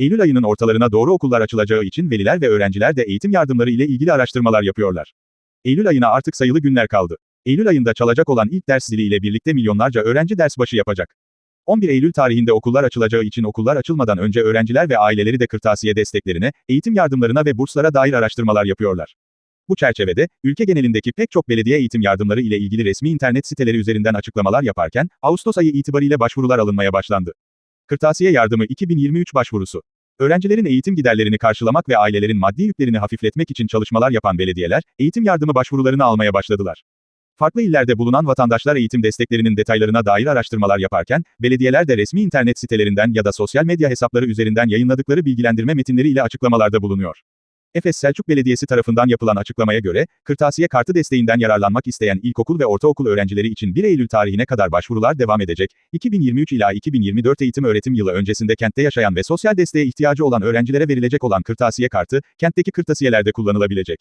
Eylül ayının ortalarına doğru okullar açılacağı için veliler ve öğrenciler de eğitim yardımları ile ilgili araştırmalar yapıyorlar. Eylül ayına artık sayılı günler kaldı. Eylül ayında çalacak olan ilk ders zili ile birlikte milyonlarca öğrenci ders başı yapacak. 11 Eylül tarihinde okullar açılacağı için okullar açılmadan önce öğrenciler ve aileleri de kırtasiye desteklerine, eğitim yardımlarına ve burslara dair araştırmalar yapıyorlar. Bu çerçevede, ülke genelindeki pek çok belediye eğitim yardımları ile ilgili resmi internet siteleri üzerinden açıklamalar yaparken, Ağustos ayı itibariyle başvurular alınmaya başlandı. Kırtasiye Yardımı 2023 başvurusu. Öğrencilerin eğitim giderlerini karşılamak ve ailelerin maddi yüklerini hafifletmek için çalışmalar yapan belediyeler, eğitim yardımı başvurularını almaya başladılar. Farklı illerde bulunan vatandaşlar eğitim desteklerinin detaylarına dair araştırmalar yaparken, belediyeler de resmi internet sitelerinden ya da sosyal medya hesapları üzerinden yayınladıkları bilgilendirme metinleri ile açıklamalarda bulunuyor. Efes Selçuk Belediyesi tarafından yapılan açıklamaya göre, kırtasiye kartı desteğinden yararlanmak isteyen ilkokul ve ortaokul öğrencileri için 1 Eylül tarihine kadar başvurular devam edecek. 2023 ila 2024 eğitim öğretim yılı öncesinde kentte yaşayan ve sosyal desteğe ihtiyacı olan öğrencilere verilecek olan kırtasiye kartı, kentteki kırtasiyelerde kullanılabilecek.